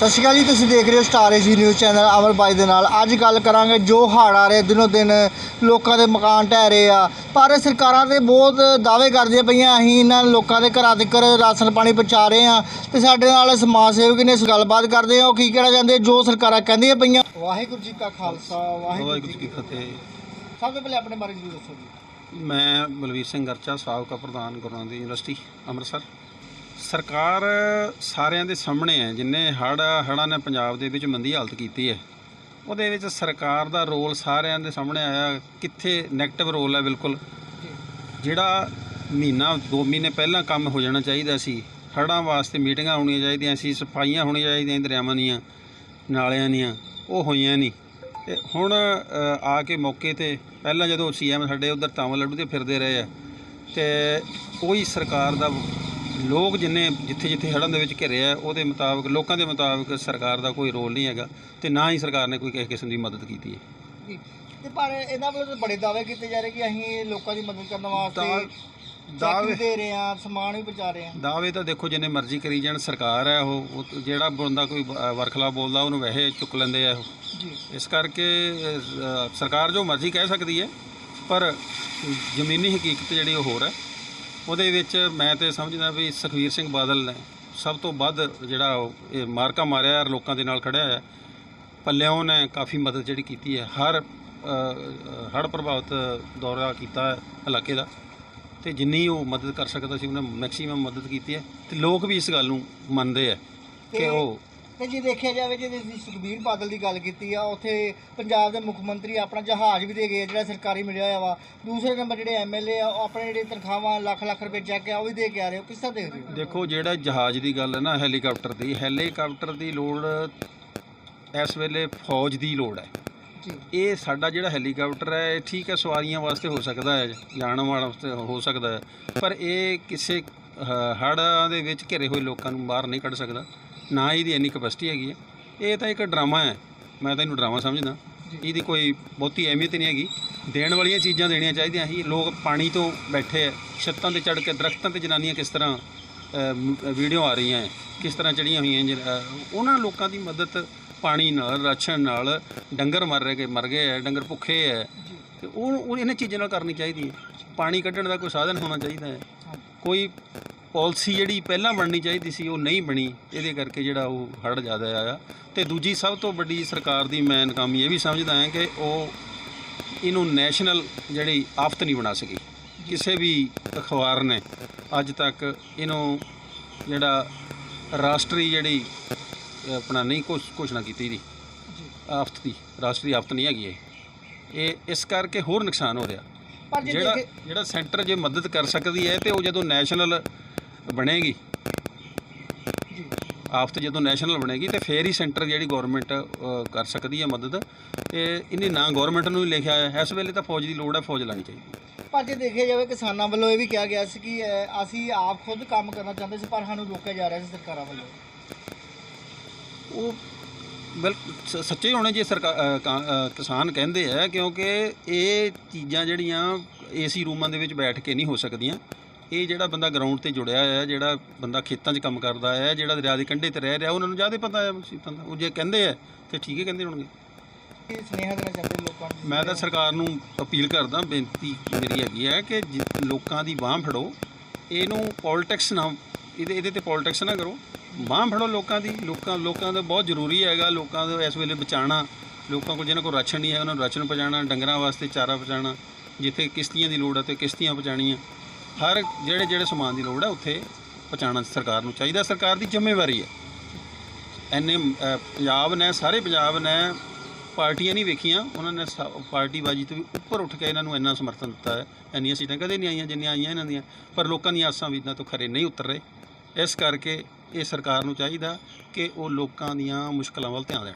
ਸਤਿ ਸ਼੍ਰੀ ਅਕਾਲ ਜੀ ਤੁਸੀਂ ਦੇਖ ਰਹੇ ਹੋ ਸਟਾਰ ਏਜੀ ਨਿਊਜ਼ ਚੈਨਲ ਅਮਰ ਬਾਈ ਦੇ ਨਾਲ। ਅੱਜ ਗੱਲ ਕਰਾਂਗੇ ਜੋ ਹੜ੍ਹ ਆ ਰਹੇ ਦਿਨੋ ਦਿਨ ਲੋਕਾਂ ਦੇ ਮਕਾਨ ਢਹਿ ਰਹੇ ਆ। ਪਰ ਸਰਕਾਰਾਂ ਤੇ ਬਹੁਤ ਦਾਅਵੇ ਕਰਦੀਆਂ ਪਈਆਂ ਅਸੀਂ ਇਹਨਾਂ ਲੋਕਾਂ ਦੇ ਘਰਾਂ ਤੱਕ ਰਾਸ਼ਨ ਪਾਣੀ ਪਹੁੰਚਾ ਰਹੇ ਆ ਤੇ ਸਾਡੇ ਨਾਲ ਸਮਾਜ ਸੇਵਕ ਨੇ ਇਸ ਗੱਲਬਾਤ ਕਰਦੇ ਆ ਉਹ ਕੀ ਕਹਿਣਾ ਚਾਹੁੰਦੇ ਜੋ ਸਰਕਾਰਾਂ ਕਹਿੰਦੀਆਂ ਪਈਆਂ। ਵਾਹਿਗੁਰੂ ਜੀ ਕਾ ਖਾਲਸਾ ਵਾਹਿਗੁਰੂ ਜੀ ਕੀ ਫਤਿਹ। ਸਭ ਤੋਂ ਪਹਿਲੇ ਆਪਣੇ ਬਾਰੇ ਜੀ ਦੱਸੋ ਜੀ। ਮੈਂ ਬਲਵੀਰ ਸਿੰਘ ਗਰਚਾ ਸਾਬਕਾ ਪ੍ਰਧਾਨ ਗੁਰੂ ਨਾਨਕ ਯੂਨੀਵਰਸਿਟੀ ਅੰਮ੍ਰਿਤਸਰ। ਸਰਕਾਰ ਸਾਰਿਆਂ ਦੇ ਸਾਹਮਣੇ ਹੈ, ਜਿੰਨੇ ਹੜ੍ਹ ਹੜ੍ਹਾਂ ਨੇ ਪੰਜਾਬ ਦੇ ਵਿੱਚ ਮੰਦੀ ਹਾਲਤ ਕੀਤੀ ਹੈ। ਉਹਦੇ ਵਿੱਚ ਸਰਕਾਰ ਦਾ ਰੋਲ ਸਾਰਿਆਂ ਦੇ ਸਾਹਮਣੇ ਆਇਆ, ਕਿੱਥੇ 네ਗੇਟਿਵ ਰੋਲ ਹੈ ਬਿਲਕੁਲ। ਜਿਹੜਾ ਮਹੀਨਾ 2 ਮਹੀਨੇ ਪਹਿਲਾਂ ਕੰਮ ਹੋ ਜਾਣਾ ਚਾਹੀਦਾ ਸੀ, ਹੜ੍ਹਾਂ ਵਾਸਤੇ ਮੀਟਿੰਗਾਂ ਹੋਣੀਆਂ ਚਾਹੀਦੀਆਂ ਸੀ, ਸਫਾਈਆਂ ਹੋਣੀਆਂ ਚਾਹੀਦੀਆਂ ਦਰਿਆਵਾਂ ਦੀਆਂ, ਨਾਲਿਆਂ ਦੀਆਂ, ਉਹ ਹੋਈਆਂ ਨਹੀਂ। ਤੇ ਹੁਣ ਆ ਕੇ ਮੌਕੇ ਤੇ ਪਹਿਲਾਂ ਜਦੋਂ ਸੀਐਮ ਸਾਡੇ ਉਧਰ ਤਾਵਲ ਲੱਡੂ ਤੇ ਫਿਰਦੇ ਰਹੇ ਆ, ਤੇ ਕੋਈ ਸਰਕਾਰ ਦਾ ਲੋਕ ਜਿੰਨੇ ਜਿੱਥੇ ਜਿੱਥੇ ਹੜ੍ਹਾਂ ਦੇ ਵਿੱਚ ਘਿਰੇ ਆ ਉਹਦੇ ਮੁਤਾਬਕ ਲੋਕਾਂ ਦੇ ਮੁਤਾਬਕ ਸਰਕਾਰ ਦਾ ਕੋਈ ਰੋਲ ਨਹੀਂ ਹੈਗਾ ਤੇ ਨਾ ਹੀ ਸਰਕਾਰ ਨੇ ਕੋਈ ਕਿਸੇ ਕਿਸਮ ਦੀ ਮਦਦ ਕੀਤੀ ਹੈ। ਜੀ। ਤੇ ਪਰ ਇਹਨਾਂ ਵੱਲੋਂ ਤਾਂ ਬੜੇ ਦਾਅਵੇ ਕੀਤੇ ਜਾ ਰਹੇ ਕਿ ਅਸੀਂ ਲੋਕਾਂ ਦੀ ਮਦਦ ਕਰਨ ਵਾਸਤੇ ਦਾਅਵੇ ਦਾਅਵੇ ਦੇ ਰਹੇ ਆ ਸਮਾਨ ਵੀ ਪਹੁੰਚਾ ਰਹੇ ਆ ਦਾਅਵੇ ਤਾਂ ਦੇਖੋ ਜਿੰਨੇ ਮਰਜ਼ੀ ਕਰੀ ਜਾਣ ਸਰਕਾਰ ਹੈ ਉਹ ਉਹ ਜਿਹੜਾ ਬੰਦਾ ਕੋਈ ਅ, ਵਰਖਲਾ ਬੋਲਦਾ ਉਹਨੂੰ ਵੈਸੇ ਚੁੱਕ ਲੈਂਦੇ ਆ ਉਹ। ਜੀ। ਇਸ ਕਰਕੇ ਅ, ਸਰਕਾਰ ਜੋ ਮਰਜ਼ੀ ਕਹਿ ਸਕਦੀ ਹੈ ਪਰ ਜ਼ਮੀਨੀ ਹਕੀਕਤ ਜਿਹੜੀ ਉਹ ਹੋਰ ਹੈ। ਉਹਦੇ ਵਿੱਚ ਮੈਂ ਤੇ ਸਮਝਦਾ ਵੀ ਸੁਖਵੀਰ ਸਿੰਘ ਬਾਦਲ ਨੇ ਸਭ ਤੋਂ ਵੱਧ ਜਿਹੜਾ ਉਹ ਇਹ ਮਾਰਕਾ ਮਾਰਿਆ ਲੋਕਾਂ ਦੇ ਨਾਲ ਖੜਿਆ ਹੈ ਪੱਲਿਓਂ ਨੇ ਕਾਫੀ ਮਦਦ ਜਿਹੜੀ ਕੀਤੀ ਹੈ। ਹਰ ਹੜ ਪ੍ਰਭਾਵਿਤ ਦੌਰਾ ਕੀਤਾ ਹੈ ਇਲਾਕੇ ਦਾ ਤੇ ਜਿੰਨੀ ਉਹ ਮਦਦ ਕਰ ਸਕਦਾ ਸੀ ਉਹਨੇ ਮੈਕਸਿਮਮ ਮਦਦ ਕੀਤੀ ਹੈ। ਤੇ ਲੋਕ ਵੀ ਇਸ ਗੱਲ ਨੂੰ ਮੰਨਦੇ ਆ ਕਿ ਉਹ ਤੇ ਜੇ ਦੇਖਿਆ ਜਾਵੇ ਜੇ ਤੁਸੀਂ ਸੁਖਬੀਰ ਬਾਦਲ ਦੀ ਗੱਲ ਕੀਤੀ ਆ ਉੱਥੇ ਪੰਜਾਬ ਦੇ ਮੁੱਖ ਮੰਤਰੀ ਆਪਣਾ ਜਹਾਜ਼ ਵੀ ਦੇ ਗਏ ਜਿਹੜਾ ਸਰਕਾਰੀ ਮਿਲਿਆ ਹੋਇਆ ਵਾ। ਦੂਸਰੇ ਨੰਬਰ ਜਿਹੜੇ ਐਮਐਲਏ ਆ ਉਹ ਆਪਣੇ ਜਿਹੜੇ ਤਨਖਾਹਾਂ ਲੱਖ ਲੱਖ ਰੁਪਏ ਚੈੱਕ ਆ ਉਹ ਵੀ ਦੇ ਕੇ ਆ ਰਹੇ ਹੋ। ਕਿਸ ਤਰ੍ਹਾਂ ਦੇਖਦੇ ਹੋ? ਦੇਖੋ ਜਿਹੜਾ ਜਹਾਜ਼ ਦੀ ਗੱਲ ਹੈ ਨਾ ਹੈਲੀਕਾਪਟਰ ਦੀ ਹੈਲੀਕਾਪਟਰ ਦੀ ਲੋੜ ਇਸ ਵੇਲੇ ਫੌਜ ਦੀ ਲੋੜ ਹੈ ਇਹ ਸਾਡਾ ਜਿਹੜਾ ਹੈਲੀਕਾਪਟਰ ਹੈ ਇਹ ਠੀਕ ਹੈ ਸਵਾਰੀਆਂ ਵਾਸਤੇ ਹੋ ਸਕਦਾ ਹੈ ਜਾਣ ਵਾਸਤੇ ਹੋ ਸਕਦਾ ਹੈ ਪਰ ਇਹ ਕਿਸੇ ਹੜ੍ਹਾਂ ਦੇ ਵਿੱਚ ਘਿਰੇ ਹੋਏ ਲੋਕਾਂ ਨੂੰ ਬਾਹਰ ਨਹੀਂ ਕੱਢ ਸਕਦਾ। ਨਾ ਇਹਦੀ ਇੰਨੀ ਕਪੈਸਿਟੀ ਹੈਗੀ ਹੈ। ਇਹ ਤਾਂ ਇੱਕ ਡਰਾਮਾ ਹੈ। ਮੈਂ ਤਾਂ ਇਹਨੂੰ ਡਰਾਮਾ ਸਮਝਦਾ। ਇਹਦੀ ਕੋਈ ਬਹੁਤੀ ਅਹਿਮੀਅਤ ਨਹੀਂ ਹੈਗੀ। ਦੇਣ ਵਾਲੀਆਂ ਚੀਜ਼ਾਂ ਦੇਣੀਆਂ ਚਾਹੀਦੀਆਂ ਸੀ। ਲੋਕ ਪਾਣੀ ਤੋਂ ਬੈਠੇ ਹੈ। ਛੱਤਾਂ ਤੇ ਚੜ੍ਹ ਕੇ ਦਰਖਤਾਂ ਤੇ ਜਨਾਨੀਆਂ ਕਿਸ ਤਰ੍ਹਾਂ ਵੀਡੀਓ ਆ ਰਹੀਆਂ ਹੈ। ਕਿਸ ਤਰ੍ਹਾਂ ਚੜੀਆਂ ਹੋਈਆਂ ਉਹਨਾਂ ਲੋਕਾਂ ਦੀ ਮਦਦ ਪਾਣੀ ਨਾਲ ਰਾਸ਼ਨ ਨਾਲ ਡੰਗਰ ਮਰ ਰਹੇ ਮਰ ਗਏ ਹੈ। ਡੰਗਰ ਭੁੱਖੇ ਹੈ। ਤੇ ਉਹ ਇਹਨਾਂ ਚੀਜ਼ਾਂ ਨਾਲ ਕਰਨੀ ਚਾਹੀਦੀ ਹੈ। ਪਾਣੀ ਕੱਢਣ ਦਾ ਕੋਈ ਸਾਧਨ ਹੋਣਾ ਚਾਹੀਦਾ ਹੈ। ਕੋਈ ਪਾਲਿਸੀ ਜਿਹੜੀ ਪਹਿਲਾਂ ਬਣਨੀ ਚਾਹੀਦੀ ਸੀ ਉਹ ਨਹੀਂ ਬਣੀ। ਇਹਦੇ ਕਰਕੇ ਜਿਹੜਾ ਉਹ ਹੜ ਜ਼ਿਆਦਾ ਆਇਆ। ਤੇ ਦੂਜੀ ਸਭ ਤੋਂ ਵੱਡੀ ਸਰਕਾਰ ਦੀ ਮੈਂ ਨਾਕਾਮੀ ਇਹ ਵੀ ਸਮਝਦਾ ਹਾਂ ਕਿ ਉਹ ਇਹਨੂੰ ਨੈਸ਼ਨਲ ਜਿਹੜੀ ਆਫਤ ਨਹੀਂ ਬਣਾ ਸਕੀ। ਕਿਸੇ ਵੀ ਅਖਬਾਰ ਨੇ ਅੱਜ ਤੱਕ ਇਹਨੂੰ ਜਿਹੜਾ ਰਾਸ਼ਟਰੀ ਜਿਹੜੀ ਆਪਣਾ ਨਹੀਂ ਕੁਛ ਘੋਸ਼ਣਾ ਕੀਤੀ ਜੀ। ਆਫਤ ਦੀ ਰਾਸ਼ਟਰੀ ਆਫਤ ਨਹੀਂ ਹੈਗੀ ਇਹ। ਇਹ ਇਸ ਕਰਕੇ ਹੋਰ ਨੁਕਸਾਨ ਹੋ ਰਿਹਾ। ਜਿਹੜਾ ਜਿਹੜਾ ਸੈਂਟਰ ਜੇ ਮਦਦ ਕਰ ਸਕਦੀ ਹੈ ਤੇ ਉਹ ਜਦੋਂ ਨੈਸ਼ਨਲ ਬਣੇਗੀ। ਆਫਤ ਜਦੋਂ ਨੈਸ਼ਨਲ ਬਣੇਗੀ ਤੇ ਫੇਰ ਹੀ ਸੈਂਟਰ ਜਿਹੜੀ ਗਵਰਨਮੈਂਟ ਕਰ ਸਕਦੀ ਹੈ ਮਦਦ। ਤੇ ਇਹਨੇ ਨਾ ਗਵਰਨਮੈਂਟ ਨੂੰ ਹੀ ਲਿਖਿਆ ਹੈ ਇਸ ਵੇਲੇ ਤਾਂ ਫੌਜ ਦੀ ਲੋੜ ਹੈ ਫੌਜ ਲਾਣੀ ਚਾਹੀਦੀ ਪਰ ਜੇ ਦੇਖਿਆ ਜਾਵੇ ਕਿਸਾਨਾਂ ਵੱਲੋਂ ਇਹ ਵੀ ਕਿਹਾ ਗਿਆ ਸੀ ਕਿ ਅਸੀਂ ਆਪ ਖੁਦ ਕੰਮ ਕਰਨਾ ਚਾਹੁੰਦੇ ਸੀ ਪਰ ਸਾਨੂੰ ਰੋਕਿਆ ਜਾ ਰਿਹਾ ਸੀ ਸਰਕਾਰਾਂ ਵੱਲੋਂ। ਉਹ ਬਿਲਕੁਲ ਸੱਚੇ ਹੋਣੇ ਜੇ ਸਰਕਾਰ ਕਿਸਾਨ ਕਹਿੰਦੇ ਆ ਕਿਉਂਕਿ ਇਹ ਚੀਜ਼ਾਂ ਜਿਹੜੀਆਂ ਏਸੀ ਰੂਮਾਂ ਦੇ ਵਿੱਚ ਬੈਠ ਕੇ ਨਹੀਂ ਹੋ ਸਕਦੀਆਂ। ਇਹ ਜਿਹੜਾ ਬੰਦਾ ਗਰਾਊਂਡ ਤੇ ਜੁੜਿਆ ਹੋਇਆ ਜਿਹੜਾ ਬੰਦਾ ਖੇਤਾਂ 'ਚ ਕੰਮ ਕਰਦਾ ਹੈ ਜਿਹੜਾ ਦਰਿਆ ਦੇ ਕੰਢੇ ਤੇ ਰਹਿ ਰਿਹਾ ਉਹਨਾਂ ਨੂੰ ਜ਼ਿਆਦਾ ਪਤਾ ਹੈ ਮੁਸੀਬਤਾਂ ਦਾ ਉਹ ਜੇ ਕਹਿੰਦੇ ਆ ਤੇ ਠੀਕ ਹੀ ਕਹਿੰਦੇ ਹੋਣਗੇ। ਕੀ ਸੁਨੇਹਾ ਦੇਣਾ ਚਾਹੁੰਦੇ ਲੋਕਾਂ ਨੂੰ? ਮੈਂ ਤਾਂ ਸਰਕਾਰ ਨੂੰ ਅਪੀਲ ਕਰਦਾ ਬੇਨਤੀ ਮੇਰੀ ਹੈਗੀ ਹੈ ਕਿ ਜਿ- ਲੋਕਾਂ ਦੀ ਬਾਹ ਫੜੋ। ਇਹਨੂੰ ਪੋਲਿਟਿਕਸ ਨਾ ਇਹਦੇ ਇਹਦੇ ਤੇ ਪੋਲਿਟਿਕਸ ਨਾ ਕਰੋ। ਬਾਹ ਫੜੋ ਲੋਕਾਂ ਦੀ। ਲੋਕਾਂ ਲੋਕਾਂ ਦਾ ਬਹੁਤ ਜ਼ਰੂਰੀ ਹੈਗਾ। ਲੋਕਾਂ ਦਾ ਇਸ ਵੇਲੇ ਬਚਾਉਣਾ। ਲੋਕਾਂ ਕੋਲ ਜਿਹਨਾਂ ਕੋਲ ਰਾਸ਼ਨ ਨਹੀਂ ਹੈ ਉਹਨਾਂ ਨੂੰ ਰਾਸ਼ਨ ਪਹੁੰਚਾਉਣਾ ਡੰਗਰਾਂ ਵਾਸਤੇ ਚਾਰਾ ਪਹੁੰਚਾਉਣਾ ਜਿੱਥੇ ਕਿਸ਼ਤੀਆਂ ਦੀ ਲੋੜ ਹੈ ਤੇ ਕਿਸ਼ਤੀਆਂ ਪਹੁੰਚਾਉਣੀਆਂ। ਹਰ ਜਿਹੜੇ ਜਿਹੜੇ ਸਮਾਨ ਦੀ ਲੋੜ ਹੈ ਉੱਥੇ ਪਹੁੰਚਾਉਣਾ ਸਰਕਾਰ ਨੂੰ ਚਾਹੀਦਾ। ਸਰਕਾਰ ਦੀ ਜ਼ਿੰਮੇਵਾਰੀ ਹੈ। ਐਨੇ ਪੰਜਾਬ ਨੇ, ਸਾਰੇ ਪੰਜਾਬ ਨੇ ਪਾਰਟੀਆਂ ਨਹੀਂ ਵੇਖੀਆਂ। ਉਹਨਾਂ ਨੇ ਸਾ- ਪਾਰਟੀਬਾਜ਼ੀ ਤੋਂ ਵੀ ਉੱਪਰ ਉੱਠ ਕੇ ਇਹਨਾਂ ਨੂੰ ਇੰਨਾ ਸਮਰਥਨ ਦਿੱਤਾ ਹੈ। ਇੰਨੀਆਂ ਸੀਟਾਂ ਕਦੇ ਨਹੀਂ ਆਈਆਂ, ਜਿੰਨੀਆਂ ਆਈਆਂ ਇਹਨਾਂ ਦੀਆਂ। ਪਰ ਲੋਕਾਂ ਦੀਆਂ ਆਸਾਂ ਵੀ ਇਹਨਾਂ ਤੋਂ ਖਰੇ ਨਹੀਂ ਉਤਰ ਰਹੇ। ਇਸ ਕਰਕੇ ਇਹ ਸਰਕਾਰ ਨੂੰ ਚਾਹੀਦਾ ਕਿ ਉਹ ਲੋਕਾਂ ਦੀਆਂ ਮੁਸ਼ਕਲਾਂ ਵੱਲ ਧਿਆਨ ਦੇਣ।